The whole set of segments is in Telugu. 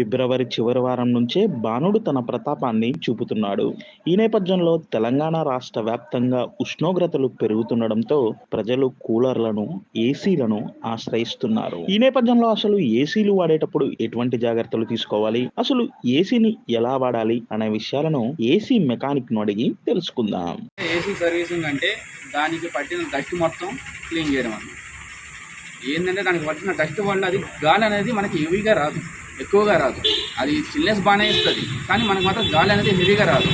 ఫిబ్రవరి చివరి వారం నుంచే బాణుడు తన ప్రతాపాన్ని చూపుతున్నాడు. ఈ నేపథ్యంలో తెలంగాణ రాష్ట్ర వ్యాప్తంగా ఉష్ణోగ్రతలు పెరుగుతుండడంతో ప్రజలు కూలర్లను, ఏసీలను ఆశ్రయిస్తున్నారు. ఈ నేపథ్యంలో అసలు ఏసీలు వాడేటప్పుడు ఎటువంటి జాగ్రత్తలు తీసుకోవాలి? అసలు ఏసీని ఎలా వాడాలి? అనే విషయాలను ఏసీ మెకానిక్ను అడిగి తెలుసుకుందాం. ఏసీ సర్వీసింగ్ అంటే దానికి పట్టిన డస్ట్ మొత్తం క్లీన్ చేయడం ఏంటంటే దానికి పట్టిన డస్ట్ వల్ల అది గాలి అనేది మనకి హెవీగా రాదు ఎక్కువగా రాదు. అది చిల్నెస్ బాగానే ఇస్తుంది. కానీ మనకు మాత్రం గాలి అనేది హెవీగా రాదు.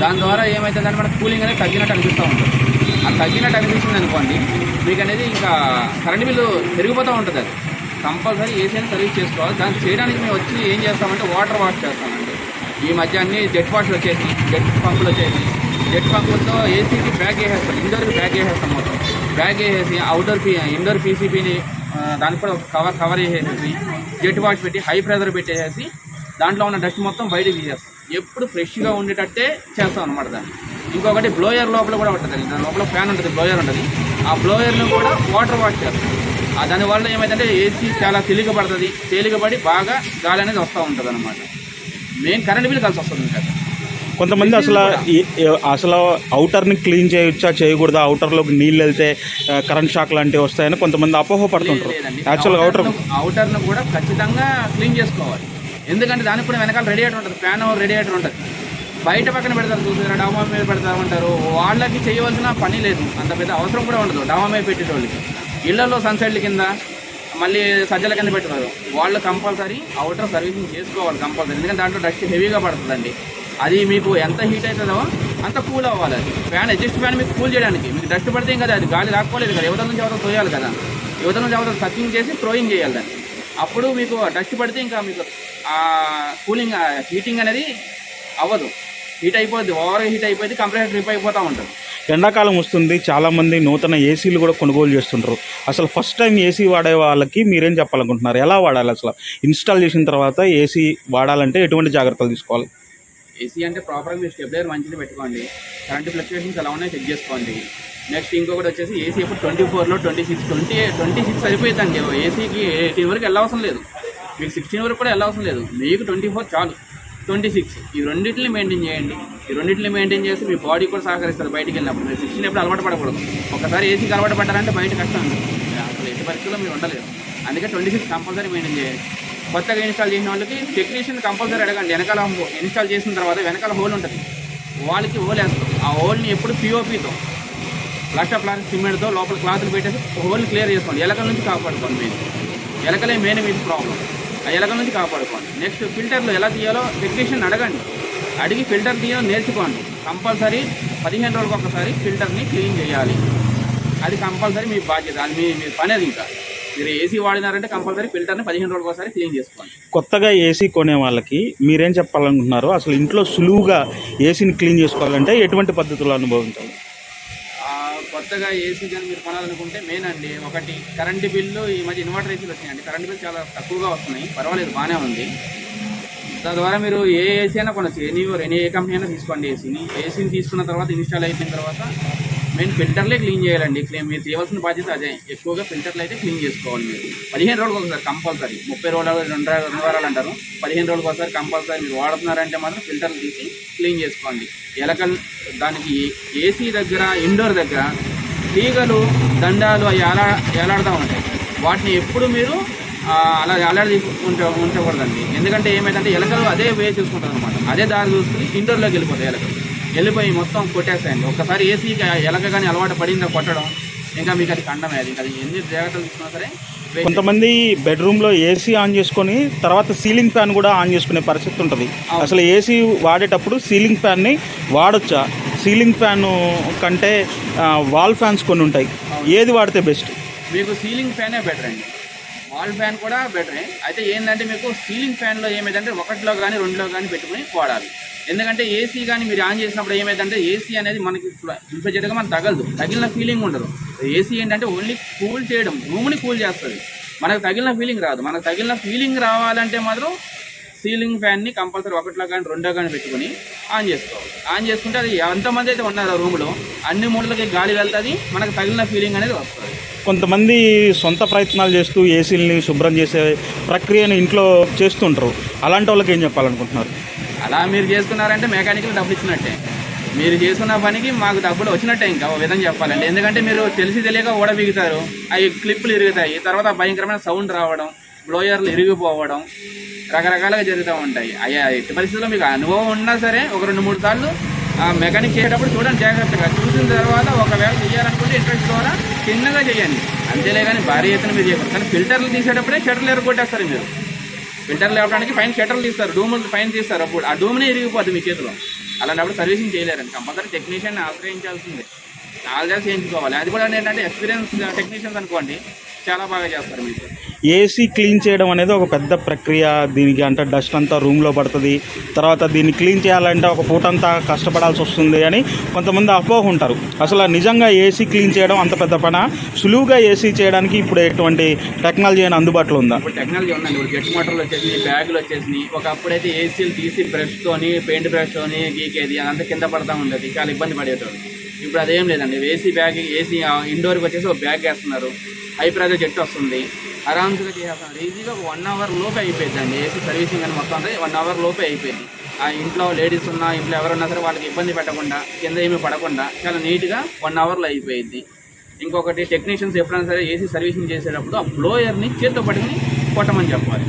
దాని ద్వారా ఏమవుతుందంటే మనకు కూలింగ్ అనేది తగ్గినట్టు అనిపిస్తూ ఉంటుంది. ఆ తగ్గినట్టు అనిపిస్తుంది అనుకోండి మీకు అనేది ఇంకా కరెంట్ బిల్లు పెరిగిపోతూ ఉంటుంది అది. కంపల్సరీ ఏసీని సర్వీస్ చేసుకోవాలి. దాన్ని చేయడానికి మేము వచ్చి ఏం చేస్తామంటే వాటర్ వాష్ చేస్తామండి. ఈ మధ్య అన్ని జెట్ వాష్లు వచ్చేసి జెట్ పంపులు వచ్చేసి జెట్ పంపులతో ఏసీకి బ్యాగ్ వేసేస్తాం. ఇండోర్కి బ్యాగ్ వేసేస్తాం మొత్తం. బ్యాగ్ వేసేసి అవుట్డోర్ పీ ఇండోర్ పీసీపీని దానికి కూడా ఒక కవర్ కవర్ వేసేసి జెట్ వాష్ పెట్టి హై ప్రెజర్ పెట్టేసేసి దాంట్లో ఉన్న డస్ట్ మొత్తం బయటకు తీసేస్తాం. ఎప్పుడు ఫ్రెష్గా ఉండేటట్టే చేస్తాం అనమాట దాన్ని. ఇంకొకటి బ్లోయర్ లోపల కూడా ఉంటుంది దాని లోపల ఫ్యాన్ ఉంటుంది బ్లోయర్ ఉంటుంది. ఆ బ్లోయర్ను కూడా వాటర్ వాష్ చేస్తాం. ఆ దానివల్ల ఏమైందంటే ఏసీ చాలా తేలికపడుతుంది. తేలికపడి బాగా గాలి అనేది వస్తూ ఉంటుంది అనమాట మెయిన్ కరెంట్ బిల్ కలిసి వస్తుంది కదా కొంతమంది అసలు అసలు అవుటర్ని క్లీన్ చేయొచ్చా చేయకూడదా అవుటర్లోకి నీళ్ళు వెళ్తే కరెంట్ షాక్ లాంటివి వస్తాయని కొంతమంది అపోహ పడుతుంటారు. యాక్చువల్గా అవుటర్ అవుటర్ను కూడా ఖచ్చితంగా క్లీన్ చేసుకోవాలి. ఎందుకంటే దానికి కూడా వెనకాల రేడియేటర్ ఉంటుంది ఫ్యాన్ రేడియేటర్ ఉంటుంది. బయట పక్కన పెడతారు చూసారా డాబా మీద పెడతారు అంటారు వాళ్ళకి చేయవలసిన పని లేదు అంత పెద్ద అవసరం కూడా ఉండదు డాబా మీద పెట్టేటోళ్ళకి. ఇళ్ళలో సన్సైడ్ల కింద మళ్ళీ సజ్జల కింద పెట్టారు వాళ్ళు కంపల్సరీ అవుటర్ సర్వీసింగ్ చేసుకోవాలి కంపల్సరీ ఎందుకంటే దాంట్లో డస్ట్ హెవీగా పడుతుందండి. అది మీకు ఎంత హీట్ అవుతుందో అంత కూల్ అవ్వాలి అది. ఫ్యాన్ అడ్జస్ట్ ఫ్యాన్ మీకు కూల్ చేయడానికి. మీకు డస్ట్ పడితే కదా అది? గాలి రాకపోలేదు కదా. యువతల నుంచి అవతల తోయాలి కదా? యువత నుంచి అవతల సర్చింగ్ చేసి త్రోయింగ్ చేయాలి దాన్ని. అప్పుడు మీకు డస్ట్ పడితే ఇంకా మీకు కూలింగ్ హీటింగ్ అనేది అవ్వదు. హీట్ అయిపోద్ది. ఓవర్ హీట్ అయిపోయింది కంప్రెసర్ ట్రిప్ అయిపోతూ ఉంటుంది. ఎండాకాలం వస్తుంది. చాలామంది నూతన ఏసీలు కూడా కొనుగోలు చేస్తుంటారు. అసలు ఫస్ట్ టైం ఏసీ వాడే వాళ్ళకి మీరేం చెప్పాలనుకుంటున్నారు? ఎలా వాడాలి అసలు? ఇన్స్టాల్ చేసిన తర్వాత ఏసీ వాడాలంటే ఎటువంటి జాగ్రత్తలు తీసుకోవాలి? ఏసీ అంటే ప్రాపర్గా మీరు స్టెబిలైజర్ మంచిగా పెట్టుకోండి. కరెంట్ ఫ్లక్చుయేషన్స్ ఎలా ఉన్నాయో చెక్ చేసుకోండి. నెక్స్ట్ ఇంకొకటి వచ్చేసి ఏసీ ఇప్పుడు ట్వంటీ ఫోర్లో twenty six twenty twenty six సరిపోతుందండి ఏసీకి ఎయిటీన్ వరకు వెళ్ళవసరం లేదు. మీకు సిక్స్టీన్ వరకు కూడా వెళ్ళవసరం లేదు. మీకు ట్వంటీ ఫోర్ చాలు. ట్వంటీ సిక్స్ ఈ రెండింటిని మెయింటైన్ చేయండి. ఈ రెండింటిని మెయింటైన్ చేస్తే మీ బాడీ కూడా సహకరిస్తారు బయటికి వెళ్ళినప్పుడు. మీరు సిక్స్టీన్ ఎప్పుడు అలవాటు పడకూడదు. ఒకసారి ఏసీకి అలవాటు పడ్డారంటే బయట కష్టం అసలు ఎట్టి పరిస్థితుల్లో మీరు ఉండలేదు అందుకే ట్వంటీ సిక్స్ కంపల్సరీ మెయింటైన్ చేయండి. కొత్తగా ఇన్స్టాల్ చేసిన వాళ్ళకి టెక్నీషియన్ కంపల్సరీ అడగండి. వెనకాల ఇన్స్టాల్ చేసిన తర్వాత వెనకాల హోల్ ఉంటుంది. వాళ్ళకి హోల్ వేస్తారు. ఆ హోల్ని ఎప్పుడు పిఓపితో లక్ష ప్లాస్టిక్ సిమెంట్తో లోపల క్లాత్లు పెట్టేసి హోల్ని క్లియర్ చేసుకోండి. ఎలకల నుంచి కాపాడుకోండి మెయిన్ ఎలకలే మెయిన్ మీకు ప్రాబ్లం ఆ ఎలకల నుంచి కాపాడుకోండి. నెక్స్ట్ ఫిల్టర్లు ఎలా తీయాలో టెక్నీషియన్ అడగండి. అడిగి ఫిల్టర్ తీయడం నేర్చుకోండి. కంపల్సరీ పదిహేను రోజులకు ఒకసారి ఫిల్టర్ని క్లీన్ చేయాలి. అది కంపల్సరీ మీ బాధ్యత. అది మీ మీ పని అది ఇంకా. మీరు ఏసీ వాడినారంటే కంపల్సరీ ఫిల్టర్ని పదిహేను రోజులకు ఒకసారి క్లీన్ చేసుకోండి. కొత్తగా ఏసీ కొనే వాళ్ళకి మీరేం చెప్పాలనుకుంటున్నారు అసలు ఇంట్లో సులువుగా ఏసీని క్లీన్ చేసుకోవాలంటే ఎటువంటి పద్ధతులు అనుభవించాలి? కొత్తగా ఏసీ కానీ మీరు కొనాలనుకుంటే మెయిన్ అండి ఒకటి కరెంటు బిల్లు ఈ మధ్య ఇన్వర్టర్ ఏసీలు వచ్చినాయండి. కరెంటు బిల్లు చాలా తక్కువగా వస్తున్నాయి పర్వాలేదు బాగానే ఉంది. దాని ద్వారా మీరు ఏ ఏసీ అయినా కొనచ్చు ఎనీ ఎనీ ఏ కంపెనీ అయినా తీసుకోండి ఏసీని. ఏసీని తీసుకున్న తర్వాత ఇన్స్టాల్ అయిపోయిన తర్వాత మెయిన్ ఫిల్టర్లే క్లీన్ చేయాలండి. క్లీన్ మీరు చేయవలసిన బాధ్యత అదే. ఎక్కువగా ఫిల్టర్లు అయితే క్లీన్ చేసుకోవాలి మీరు. పదిహేను రోజులకు ఒకసారి కంపల్సరీ. ముప్పై రోజులు రెండు రెండు వారాలు అంటారు. పదిహేను రోజులకు ఒకసారి కంపల్సరీ మీరు వాడుతున్నారంటే మాత్రం ఫిల్టర్లు తీసి క్లీన్ చేసుకోండి. ఎలకలు దానికి ఏసీ దగ్గర ఇండోర్ దగ్గర తీగలు దండాలు అవి ఎలా ఎలాడుతూ ఉంటాయి. వాటిని ఎప్పుడు మీరు అలా అలర్జీ ఉంచ ఉంచకూడదండి. ఎందుకంటే ఏమైందంటే ఎలకలు అదే వే చూసుకుంటారు అనమాట అదే దారి చూసుకుని ఇండోర్లోకి వెళ్ళిపోతాయి ఎలకలు. వెళ్ళిపోయి మొత్తం కొట్టేస్తాయండి ఒక్కసారి ఏసీకి ఎలక కానీ అలవాటు పడిందా కొట్టడం ఇంకా మీకు అది కండమే అది ఇంకా అది ఎన్ని జాగ్రత్తలు తీసుకున్నా సరే. కొంతమంది బెడ్రూమ్లో ఏసీ ఆన్ చేసుకొని తర్వాత సీలింగ్ ఫ్యాన్ కూడా ఆన్ చేసుకునే పరిస్థితి ఉంటుంది. అసలు ఏసీ వాడేటప్పుడు సీలింగ్ ఫ్యాన్ని వాడొచ్చా? సీలింగ్ ఫ్యాన్ కంటే వాల్ ఫ్యాన్స్ కొన్ని ఉంటాయి. ఏది వాడితే బెస్ట్? మీకు సీలింగ్ ఫ్యానే బెటర్ అండి. వాల్ ఫ్యాన్ కూడా బెటరే. అయితే ఏంటంటే మీకు సీలింగ్ ఫ్యాన్లో ఏమైందంటే ఒకటిలో కానీ రెండులో కానీ పెట్టుకుని వాడాలి. ఎందుకంటే ఏసీ కానీ మీరు ఆన్ చేసినప్పుడు ఏమైందంటే ఏసీ అనేది మనకి ఇన్ఫెక్టెడ్గా మనకు తగలదు. తగిలిన ఫీలింగ్ ఉండదు. ఏసీ ఏంటంటే ఓన్లీ కూల్ చేయడం. రూమ్ని కూల్ చేస్తుంది. మనకు తగిలిన ఫీలింగ్ రాదు. మనకు తగిలిన ఫీలింగ్ రావాలంటే మాత్రం సీలింగ్ ఫ్యాన్ని కంపల్సరీ ఒకటిలో కానీ రెండో కానీ పెట్టుకుని ఆన్ చేసుకోవాలి. ఆన్ చేసుకుంటే అది ఎంతమంది అయితే ఉన్నారు ఆ రూమ్లో అన్ని మూలలకి గాలి వెళ్తుంది మనకు తగిలిన ఫీలింగ్ అనేది వస్తుంది. కొంతమంది సొంత ప్రయత్నాలు చేస్తూ ఏసీలని శుభ్రం చేసే ప్రక్రియను ఇంట్లో చేస్తుంటారు. అలాంటి వాళ్ళకి ఏం చెప్పాలనుకుంటున్నారు? అలా మీరు చేసుకున్నారంటే మెకానిక్లు డబ్బులు ఇచ్చినట్టే. మీరు చేసుకున్న పనికి మాకు డబ్బులు వచ్చినట్టే ఇంకా ఒక విధంగా చెప్పాలండి ఎందుకంటే మీరు తెలిసి తెలియక ఓడ బిగుతారు అవి క్లిప్పులు ఇరుగుతాయి తర్వాత భయంకరమైన సౌండ్ రావడం బ్లోయర్లు ఇరిగిపోవడం రకరకాలుగా జరుగుతూ ఉంటాయి. అయ్యా ఎట్టి పరిస్థితుల్లో మీకు అనుభవం ఉన్నా సరే ఒక రెండు మూడు సార్లు ఆ మెకానిక్ చేసేటప్పుడు చూడండి జాగ్రత్తగా. చూసిన తర్వాత ఒకవేళ చేయాలనుకుంటే ఇంట్రెస్ట్ ద్వారా చిన్నగా చేయండి. అంతేలే కానీ భారీ ఎత్తున మీరు చేయకూడదు. కానీ ఫిల్టర్లు తీసేటప్పుడే షటర్లు ఎరగొట్టేస్తారు మీరు. ఫిల్టర్ లేవడానికి పైన షటర్లు తీస్తారు డూములు పైన తీస్తారు అప్పుడు. ఆ డూమ్నే ఇరిగిపోద్ది మీ చేతిలో. అలాంటప్పుడు సర్వీసింగ్ చేయలేరండి కంపల్సరీ టెక్నీషియన్ ఆశ్రయించాల్సిందే. నాలుగు చేయించుకోవాలి. అది కూడా ఏంటంటే ఎక్స్పీరియన్స్ టెక్నీషియన్స్ అనుకోండి చాలా బాగా చేస్తారు మీకు ఏసీ క్లీన్ చేయడం అనేది ఒక పెద్ద ప్రక్రియ. దీనికి అంటే డస్ట్ అంతా రూమ్లో పడుతుంది. తర్వాత దీన్ని క్లీన్ చేయాలంటే ఒక పూట అంతా కష్టపడాల్సి వస్తుంది అని కొంతమంది అపోహ ఉంటారు. అసలు నిజంగా ఏసీ క్లీన్ చేయడం అంత పెద్ద పన? సులువుగా ఏసీ చేయడానికి ఇప్పుడు ఎటువంటి టెక్నాలజీ అని అందుబాటులో ఉందా? ఇప్పుడు టెక్నాలజీ ఉందండి. ఇప్పుడు గట్టి మోటార్లు వచ్చేసినాయి బ్యాగులు వచ్చేసినాయి. ఒకప్పుడైతే ఏసీలు తీసి బ్రష్తోని పెయింట్ బ్రష్తోని గీకేది అదంతా కింద పడతా ఉండేది. చాలా ఇబ్బంది పడేటోడు ఇప్పుడు అదేం లేదండి. ఏసీ బ్యాగ్ ఏసీ ఇండోర్కి వచ్చేసి ఒక బ్యాగ్ వేస్తున్నారు. హై ప్రెజర్ జెట్ వస్తుంది. ఆరామ్స్గా చేసేస్తున్నారు. ఈజీగా ఒక వన్ అవర్ లోపే అయిపోయింది అండి ఏసీ సర్వీసింగ్ అని మొత్తం అంతా వన్ అవర్ లోపే అయిపోయింది. ఆ ఇంట్లో లేడీస్ ఉన్నా ఇంట్లో ఎవరున్నా సరే వాళ్ళకి ఇబ్బంది పెట్టకుండా కింద ఏమీ పడకుండా చాలా నీట్గా వన్ అవర్లో అయిపోయింది. ఇంకొకటి టెక్నీషియన్స్ ఎప్పుడైనా సరే ఏసీ సర్వీసింగ్ చేసేటప్పుడు ఆ బ్లోయర్ని చేతితో పట్టుకుని కొట్టమని చెప్పాలి.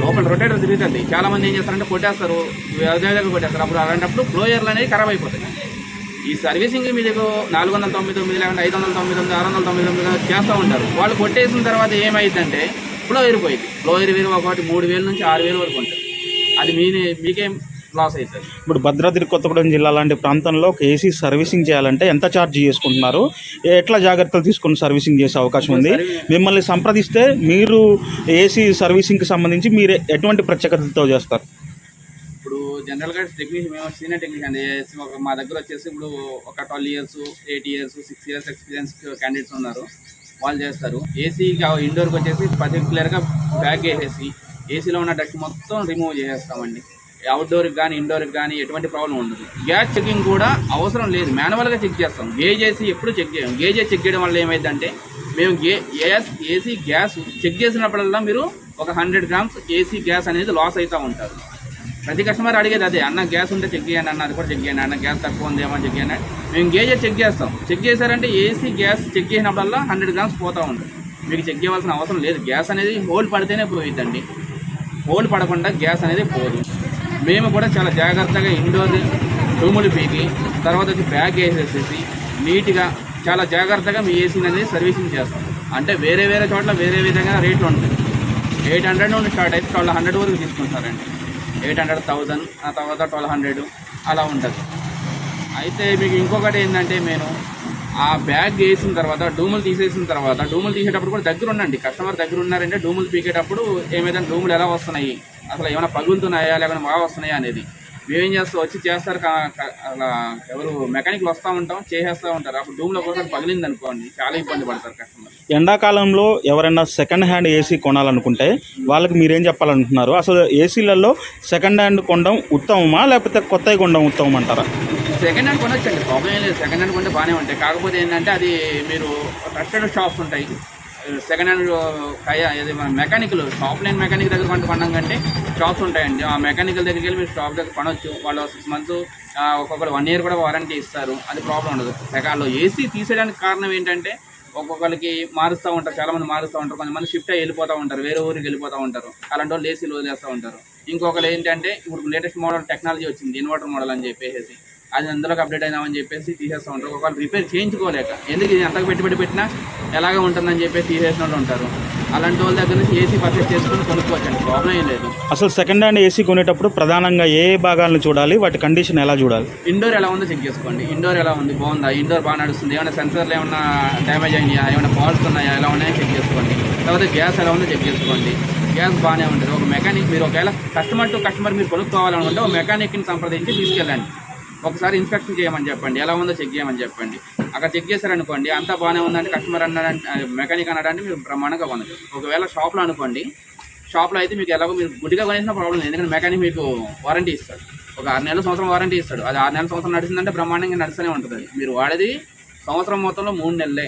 లోపల రొటేటర్ తిరుగుతుంది. చాలామంది ఏం చేస్తారంటే కొట్టేస్తారు. అదే కొట్టేస్తారు. అప్పుడు అలాంటప్పుడు బ్లోయర్లు అనేది ఖరాబ్ అయిపోతాయి. ఈ సర్వీసింగ్ మీకు నాలుగు వందల తొంభై తొమ్మిది లేకుంటే ఐదు వందల తొమ్మిది తొమ్మిది ఆరు వందల తొమ్మిది తొమ్మిది చేస్తూ ఉంటారు. వాళ్ళు కొట్టేసిన తర్వాత ఏమైందంటే బ్లోయర్ పోయింది. బ్లోయర్ విలువ ఒకటి మూడు వేల నుంచి ఆరు వేల వరకు ఉంటుంది. అది మీ మీకేం లాస్ అవుతుంది. ఇప్పుడు భద్రాద్రి కొత్తగూడెం జిల్లా లాంటి ప్రాంతంలో ఒక ఏసీ సర్వీసింగ్ చేయాలంటే ఎంత ఛార్జ్ చేసుకుంటున్నారు? ఎట్లా జాగ్రత్తలు తీసుకుని సర్వీసింగ్ చేసే అవకాశం ఉంది? మిమ్మల్ని సంప్రదిస్తే మీరు ఏసీ సర్వీసింగ్కి సంబంధించి మీరు ఎటువంటి ప్రత్యేకతతో చేస్తారు? జనరల్గా టెక్నీషియన్ మేము సీనియర్ టెక్నీషియన్ ఒక మా దగ్గర వచ్చేసి ఇప్పుడు ఒక twelve years eight years six years experience candidates ఉన్నారు. వాళ్ళు చేస్తారు. ఏసీ ఇండోర్కి వచ్చేసి పర్టికులర్గా బ్యాగ్ వేసేసి ఏసీలో ఉన్న డస్ట్ మొత్తం రిమూవ్ చేసేస్తామండి. అవుట్డోర్కి కానీ ఇండోర్కి కానీ ఎటువంటి ప్రాబ్లం ఉండదు. గ్యాస్ చెకింగ్ కూడా అవసరం లేదు. మాన్యువల్గా చెక్ చేస్తాం. గేజ్ వేసి ఎప్పుడు చెక్ చేయం. గేజ్ చెక్ చేయడం వల్ల ఏమైందంటే మేము గే గ్యాస్ ఏసీ గ్యాస్ చెక్ చేసినప్పుడల్లా మీరు ఒక హండ్రెడ్ గ్రామ్స్ ఏసీ గ్యాస్ అనేది లాస్ అవుతూ ఉంటారు. ప్రతి కస్టమర్ అడిగేది అదే అన్న గ్యాస్ ఉంటే చెక్ చేయండి అన్న అది కూడా చెక్ చేయండి అన్న గ్యాస్ తక్కువ ఉంది ఏమో చెక్ చేయండి మేము గేజ్ చెక్ చేస్తాం. చెక్ చేశారంటే ఏసీ గ్యాస్ చెక్ చేసినప్పుడల్లా హండ్రెడ్ గ్రామ్స్ పోతూ ఉంటుంది. మీకు చెక్ చేయవలసిన అవసరం లేదు. గ్యాస్ అనేది హోల్ పడితేనే పోయిద్దండి. హోల్ పడకుండా గ్యాస్ అనేది పోదు. మేము కూడా చాలా జాగ్రత్తగా ఇండోర్ రూములు పీకి తర్వాత వచ్చి బ్యాగ్ వేసేసేసి నీట్గా చాలా జాగ్రత్తగా మీ ఏసీ అనేది సర్వీసింగ్ చేస్తాం. అంటే వేరే వేరే చోట్ల వేరే విధంగా రేట్లు ఉంటాయి. ఎయిట్ హండ్రెడ్ నుండి స్టార్ట్ అయితే వాళ్ళు హండ్రెడ్ వరకు తీసుకుంటారండి. ఎయిట్ హండ్రెడ్ థౌజండ్ ఆ తర్వాత ట్వెల్వ్ హండ్రెడ్ అలా ఉంటుంది. అయితే మీకు ఇంకొకటి ఏంటంటే నేను ఆ బ్యాగ్ వేసిన తర్వాత డూములు తీసేసిన తర్వాత డూములు తీసేటప్పుడు కూడా దగ్గర ఉండండి. కస్టమర్ దగ్గర ఉన్నారంటే డూములు పీకేటప్పుడు ఏమైతే డూములు ఎలా వస్తున్నాయి? అసలు ఏమైనా పగులుతున్నాయా? లేకుండా బాగా వస్తున్నాయా అనేది. మేమేం చేస్తాం? వచ్చి చేస్తారు అలా ఎవరు మెకానిక్లు వస్తూ ఉంటాం చేసేస్తూ ఉంటారు. అప్పుడు డూమ్లో ఒకసారి పగిలింది అనుకోండి చాలా ఇబ్బంది పడతారు కస్టమర్ ఎండాకాలంలో ఎవరైనా సెకండ్ హ్యాండ్ ఏసీ కొనాలనుకుంటే వాళ్ళకి మీరేం చెప్పాలనుకుంటున్నారు? అసలు ఏసీలలో సెకండ్ హ్యాండ్ కొనడం ఉత్తమమా లేకపోతే కొత్తవి కొనడం ఉత్తమం అంటారా సెకండ్ హ్యాండ్ కొనొచ్చండి ప్రాబ్లం ఏం లేదు. సెకండ్ హ్యాండ్ కొంటే బాగానే ఉంటాయి. కాకపోతే ఏంటంటే అది మీరు ట్రస్టెడ్ షాప్స్ ఉంటాయి. సెకండ్ హ్యాండ్ కయ మన మెకానికల్ షాప్ లైన్ మెకానిక్ దగ్గర కొంత కొనడం కంటే షాప్స్ ఉంటాయండి. ఆ మెకానికల్ దగ్గరికి వెళ్ళి మీరు షాప్ దగ్గర కొనవచ్చు వాళ్ళు సిక్స్ మంత్స్ ఒక్కొక్కరు వన్ ఇయర్ కూడా వారంటీ ఇస్తారు. అది ప్రాబ్లం ఉండదు. సెకండ్లో ఏసీ తీసేయడానికి కారణం ఏంటంటే ఒక్కొక్కరికి మారుస్తూ ఉంటారు. చాలామంది మారుస్తూ ఉంటారు. కొంతమంది షిఫ్ట్ అయ్యి వెళ్ళిపోతూ ఉంటారు. వేరే ఊరికి వెళ్ళిపోతూ ఉంటారు. అలాంటి వాళ్ళు ఏసీలు వదిలేస్తూ ఉంటారు. ఇంకొకరు ఏంటంటే ఇప్పుడు లేటెస్ట్ మోడల్ టెక్నాలజీ వచ్చింది. ఇన్వర్టర్ మోడల్ అని చెప్పేసి. అది అందులోకి అప్డేట్ అయినామని చెప్పేసి తీసేస్తూ ఉంటారు. ఒకవేళ రిపేర్ చేయించుకోలేక ఎందుకు ఇది ఎంతకు పెట్టుబడి పెట్టినా ఎలాగ ఉంటుందని చెప్పేసి తీసేసిన వాళ్ళు ఉంటారు. అలాంటి వాళ్ళ దగ్గర నుంచి ఏసీ పర్చేస్ చేసుకుని కొనుక్కోవచ్చండి. ప్రాబ్లం ఏం లేదు. అసలు సెకండ్ హ్యాండ్ ఏసీ కొనేటప్పుడు ప్రధానంగా ఏ భాగాలను చూడాలి? వాటి కండిషన్ ఎలా చూడాలి? ఇండోర్ ఎలా ఉందో చెక్ చేసుకోండి. ఇండోర్ ఎలా ఉంది? బాగుందా? ఇండోర్ బాగా నడుస్తుంది. ఏమైనా సెన్సర్లు ఏమైనా డ్యామేజ్ అయినాయా? ఏమైనా ఫాల్ట్స్ ఉన్నాయా? ఎలా ఉన్నాయో చెక్ చేసుకోండి. తర్వాత గ్యాస్ ఎలా ఉందో చెక్ చేసుకోండి. గ్యాస్ బాగానే ఉంటుంది. ఒక మెకానిక్ మీరు ఒకవేళ కస్టమర్ టు కస్టమర్ మీరు కొనుక్కోవాలనుకుంటే ఒక మెకానిక్ని సంప్రదించి తీసుకెళ్ళండి. ఒకసారి ఇన్స్పెక్షన్ చేయమని చెప్పండి. ఎలా ఉందో చెక్ చేయమని చెప్పండి. అక్కడ చెక్ చేశారనుకోండి అంతా బాగానే ఉందంటే కస్టమర్ అన్నాడంటే మెకానిక్ అన్నాడంటే మీరు బ్రహ్మాండంగా కొనచ్చు ఒకవేళ షాప్లో అనుకోండి షాప్లో అయితే మీకు ఎలాగో మీరు గుడ్డిగా కొనేసిన ప్రాబ్లం లేదు. ఎందుకంటే మెకానిక్ మీకు వారంటీ ఇస్తాడు. ఒక ఆరు నెలల సంవత్సరం వారంటీ ఇస్తాడు. అది ఆరు నెలల సంవత్సరం నడిచిందంటే బ్రహ్మాండంగా నడుస్తూనే ఉంటుంది మీరు వాడేది సంవత్సరం మొత్తంలో మూడు నెలలే.